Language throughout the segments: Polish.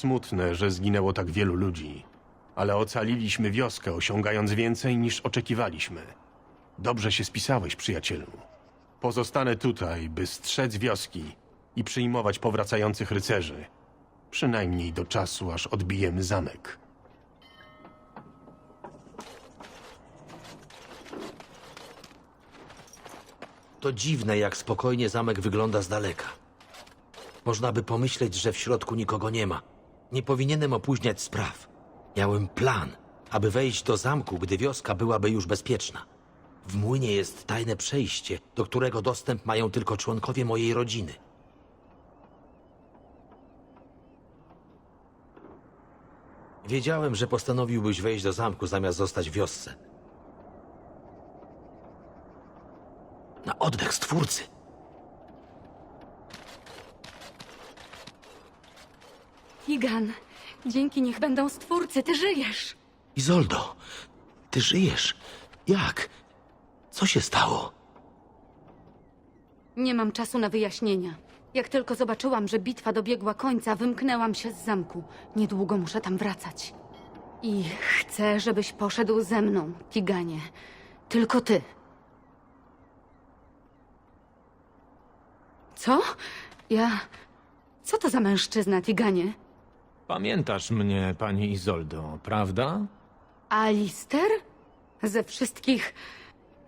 Smutne, że zginęło tak wielu ludzi, ale ocaliliśmy wioskę, osiągając więcej niż oczekiwaliśmy. Dobrze się spisałeś, przyjacielu. Pozostanę tutaj, by strzec wioski i przyjmować powracających rycerzy. Przynajmniej do czasu, aż odbijemy zamek. To dziwne, jak spokojnie zamek wygląda z daleka. Można by pomyśleć, że w środku nikogo nie ma. Nie powinienem opóźniać spraw. Miałem plan, aby wejść do zamku, gdy wioska byłaby już bezpieczna. W młynie jest tajne przejście, do którego dostęp mają tylko członkowie mojej rodziny. Wiedziałem, że postanowiłbyś wejść do zamku zamiast zostać w wiosce. Na oddech stwórcy. Igan, dzięki niech będą stwórcy, ty żyjesz. Izoldo, ty żyjesz. Jak? Co się stało? Nie mam czasu na wyjaśnienia. Jak tylko zobaczyłam, że bitwa dobiegła końca, wymknęłam się z zamku. Niedługo muszę tam wracać. I chcę, żebyś poszedł ze mną, Tiganie. Tylko ty. Co? Ja. Co to za mężczyzna, Tiganie? Pamiętasz mnie, pani Izoldo, prawda? Alister? Ze wszystkich.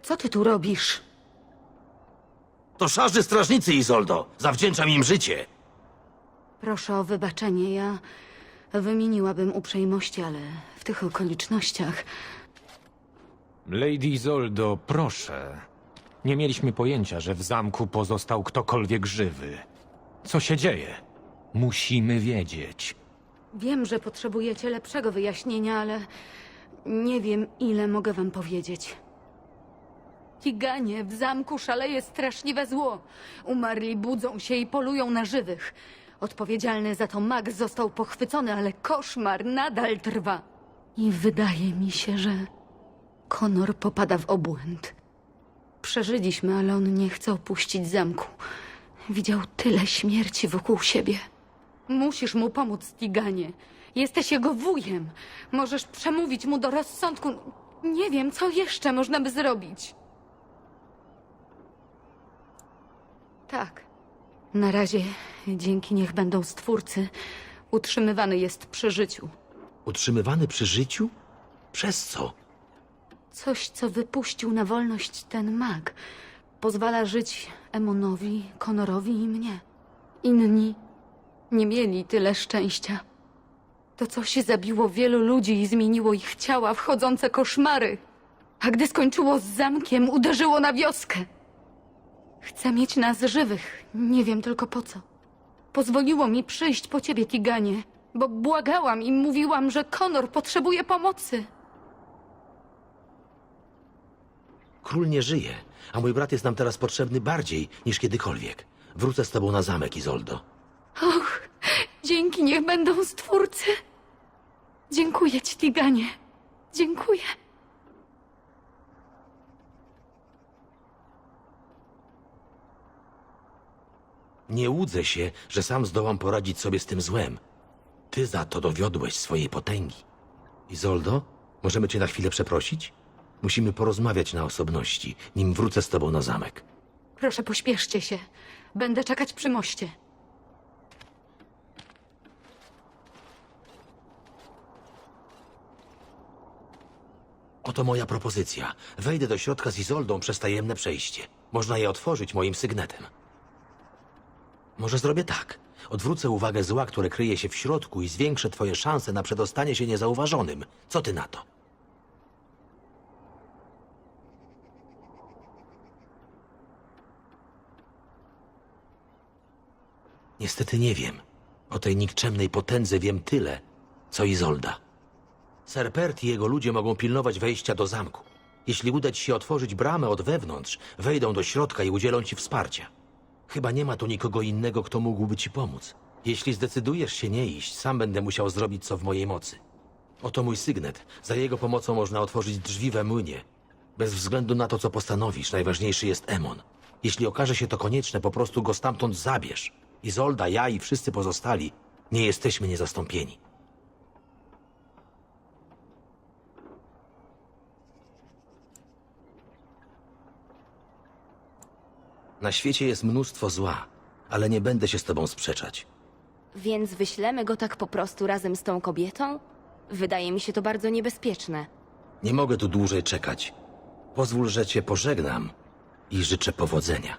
Co ty tu robisz? To szarzy strażnicy, Izoldo. Zawdzięczam im życie. Proszę o wybaczenie. Ja wymieniłabym uprzejmości, ale w tych okolicznościach. Lady Izoldo, proszę. Nie mieliśmy pojęcia, że w zamku pozostał ktokolwiek żywy. Co się dzieje? Musimy wiedzieć. Wiem, że potrzebujecie lepszego wyjaśnienia, ale nie wiem, ile mogę wam powiedzieć. Tiganie, w zamku szaleje straszliwe zło. Umarli budzą się i polują na żywych. Odpowiedzialny za to mag został pochwycony, ale koszmar nadal trwa. I wydaje mi się, że Konor popada w obłęd. Przeżyliśmy, ale on nie chce opuścić zamku. Widział tyle śmierci wokół siebie. Musisz mu pomóc, Tiganie. Jesteś jego wujem. Możesz przemówić mu do rozsądku. Nie wiem, co jeszcze można by zrobić. Tak. Na razie, dzięki niech będą stwórcy, utrzymywany jest przy życiu. Utrzymywany przy życiu? Przez co? Coś, co wypuścił na wolność ten mag. Pozwala żyć Emonowi, Konorowi i mnie. Inni nie mieli tyle szczęścia. To coś zabiło wielu ludzi i zmieniło ich ciała, wchodzące koszmary. A gdy skończyło z zamkiem, uderzyło na wioskę. Chcę mieć nas żywych. Nie wiem tylko po co. Pozwoliło mi przyjść po ciebie, Tiganie, bo błagałam i mówiłam, że Konor potrzebuje pomocy. Król nie żyje, a mój brat jest nam teraz potrzebny bardziej niż kiedykolwiek. Wrócę z tobą na zamek, Izoldo. Och, dzięki niech będą stwórcy. Dziękuję ci, Tiganie. Dziękuję. Nie łudzę się, że sam zdołam poradzić sobie z tym złem. Ty za to dowiodłeś swojej potęgi. Izoldo, możemy cię na chwilę przeprosić? Musimy porozmawiać na osobności, nim wrócę z tobą na zamek. Proszę, pośpieszcie się. Będę czekać przy moście. Oto moja propozycja. Wejdę do środka z Izoldą przez tajemne przejście. Można je otworzyć moim sygnetem. Może zrobię tak. Odwrócę uwagę zła, które kryje się w środku i zwiększę twoje szanse na przedostanie się niezauważonym. Co ty na to? Niestety nie wiem. O tej nikczemnej potędze wiem tyle, co Izolda. Serpert i jego ludzie mogą pilnować wejścia do zamku. Jeśli uda ci się otworzyć bramę od wewnątrz, wejdą do środka i udzielą ci wsparcia. Chyba nie ma tu nikogo innego, kto mógłby ci pomóc. Jeśli zdecydujesz się nie iść, sam będę musiał zrobić co w mojej mocy. Oto mój sygnet. Za jego pomocą można otworzyć drzwi we młynie. Bez względu na to, co postanowisz, najważniejszy jest Emon. Jeśli okaże się to konieczne, po prostu go stamtąd zabierz. Izolda, ja i wszyscy pozostali Nie jesteśmy niezastąpieni. Na świecie jest mnóstwo zła, ale nie będę się z tobą sprzeczać. Więc wyślemy go tak po prostu razem z tą kobietą? Wydaje mi się to bardzo niebezpieczne. Nie mogę tu dłużej czekać. Pozwól, że cię pożegnam i życzę powodzenia.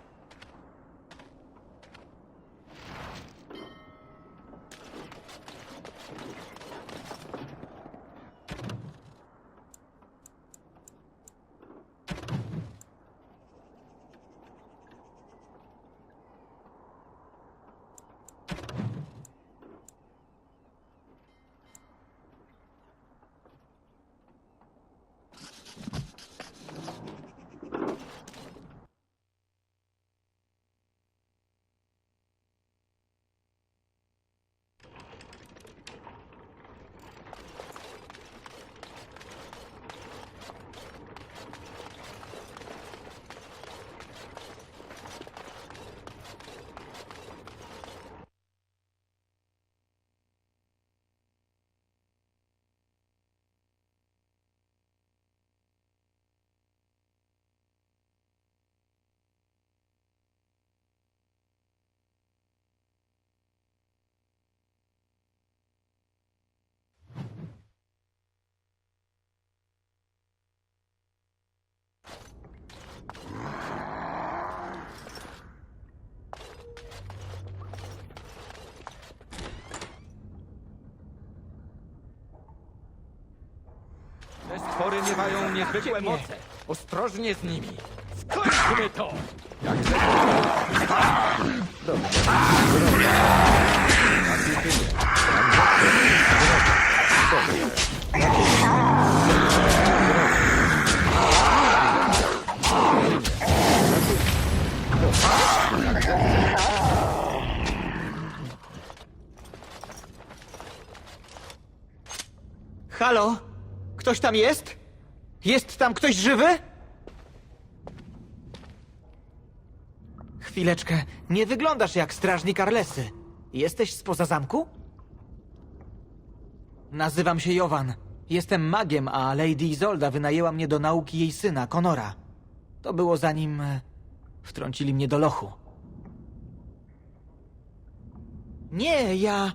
Te stwory miewają niezwykłe moce. Ostrożnie z nimi. Skończmy to! Halo? Ktoś tam jest? Jest tam ktoś żywy? Chwileczkę, nie wyglądasz jak strażnik Arlesy. Jesteś spoza zamku? Nazywam się Jovan. Jestem magiem, a Lady Izolda wynajęła mnie do nauki jej syna, Konora. To było zanim e, wtrącili mnie do lochu. Nie, ja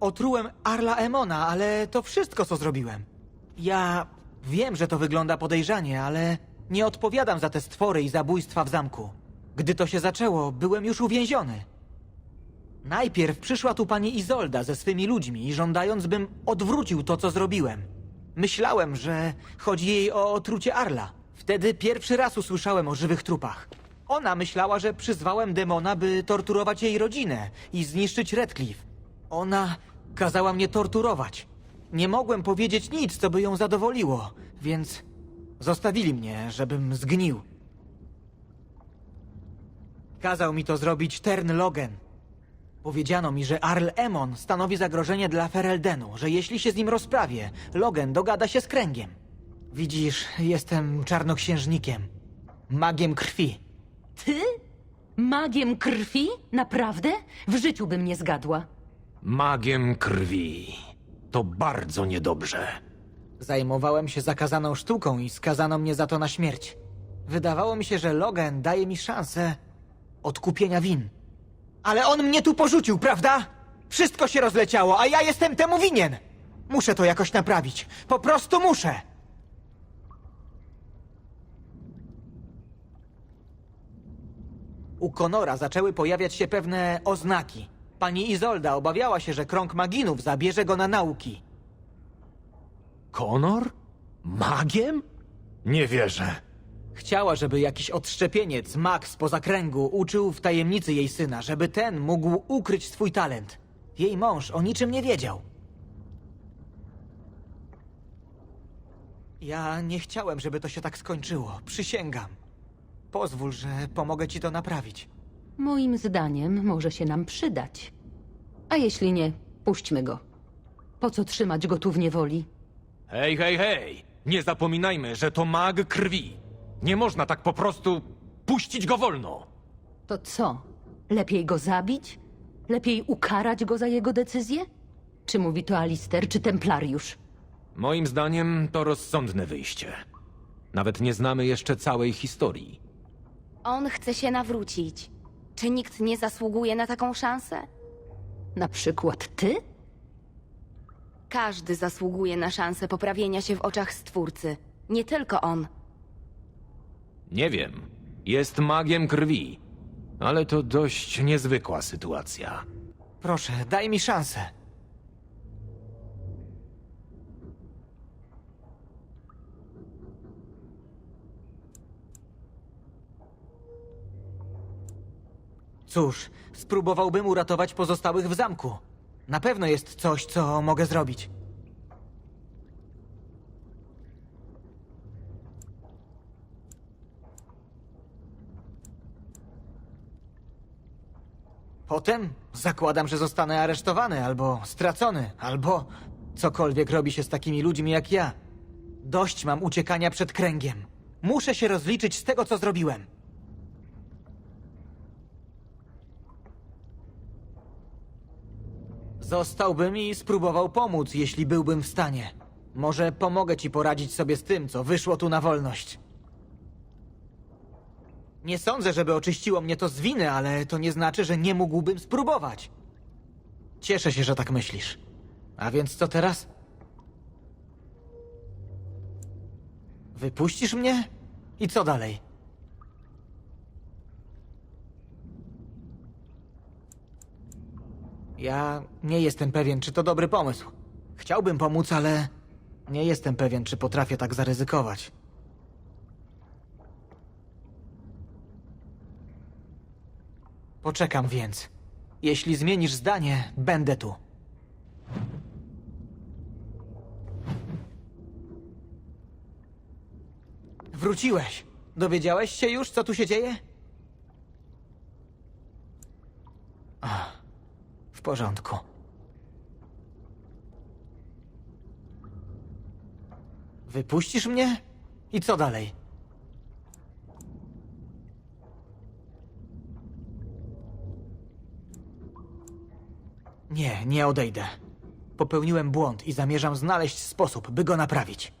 otrułem Arla Emona, ale to wszystko, co zrobiłem. Ja wiem, że to wygląda podejrzanie, ale nie odpowiadam za te stwory i zabójstwa w zamku. Gdy to się zaczęło, byłem już uwięziony. Najpierw przyszła tu pani Izolda ze swymi ludźmi, żądając, bym odwrócił to, co zrobiłem. Myślałem, że chodzi jej o otrucie Arla. Wtedy pierwszy raz usłyszałem o żywych trupach. Ona myślała, że przyzwałem demona, by torturować jej rodzinę i zniszczyć Redcliffe. Ona kazała mnie torturować. Nie mogłem powiedzieć nic, co by ją zadowoliło, więc zostawili mnie, żebym zgnił. Kazał mi to zrobić Tern Logan. Powiedziano mi, że Arl Emon stanowi zagrożenie dla Fereldenu, że jeśli się z nim rozprawię, Logan dogada się z kręgiem. Widzisz, jestem czarnoksiężnikiem. Magiem krwi. Ty? Magiem krwi? Naprawdę? W życiu bym nie zgadła. Magiem krwi. To bardzo niedobrze. Zajmowałem się zakazaną sztuką i skazano mnie za to na śmierć. Wydawało mi się, że Logan daje mi szansę odkupienia win. Ale on mnie tu porzucił, prawda? Wszystko się rozleciało, a ja jestem temu winien! Muszę to jakoś naprawić. Po prostu muszę! U Konora zaczęły pojawiać się pewne oznaki. Pani Izolda obawiała się, że krąg maginów zabierze go na nauki. Konor? Magiem? Nie wierzę. Chciała, żeby jakiś odszczepieniec, mag spoza kręgu, uczył w tajemnicy jej syna, żeby ten mógł ukryć swój talent. Jej mąż o niczym nie wiedział. Ja nie chciałem, żeby to się tak skończyło. Przysięgam. Pozwól, że pomogę ci to naprawić. Moim zdaniem może się nam przydać. A jeśli nie, puśćmy go. Po co trzymać go tu w niewoli? Hej, hej, hej! Nie zapominajmy, że to mag krwi. Nie można tak po prostu puścić go wolno. To co? Lepiej go zabić? Lepiej ukarać go za jego decyzję? Czy mówi to Alister, czy Templariusz? Moim zdaniem to rozsądne wyjście. Nawet nie znamy jeszcze całej historii. On chce się nawrócić. Czy nikt nie zasługuje na taką szansę? Na przykład ty? Każdy zasługuje na szansę poprawienia się w oczach Stwórcy. Nie tylko on. Nie wiem. Jest magiem krwi. Ale to dość niezwykła sytuacja. Proszę, daj mi szansę. Cóż, spróbowałbym uratować pozostałych w zamku. Na pewno jest coś, co mogę zrobić. Potem zakładam, że zostanę aresztowany, albo stracony, albo cokolwiek robi się z takimi ludźmi jak ja. Dość mam uciekania przed kręgiem. Muszę się rozliczyć z tego, co zrobiłem. Zostałbym i spróbował pomóc, jeśli byłbym w stanie. Może pomogę ci poradzić sobie z tym, co wyszło tu na wolność. Nie sądzę, żeby oczyściło mnie to z winy, ale to nie znaczy, że nie mógłbym spróbować. Cieszę się, że tak myślisz. A więc co teraz? Wypuścisz mnie? I co dalej? Ja nie jestem pewien, czy to dobry pomysł. Chciałbym pomóc, ale nie jestem pewien, czy potrafię tak zaryzykować. Poczekam więc. Jeśli zmienisz zdanie, będę tu. Wróciłeś. Dowiedziałeś się już, co tu się dzieje? W porządku. Wypuścisz mnie? I co dalej? Nie, nie odejdę. Popełniłem błąd i zamierzam znaleźć sposób, by go naprawić.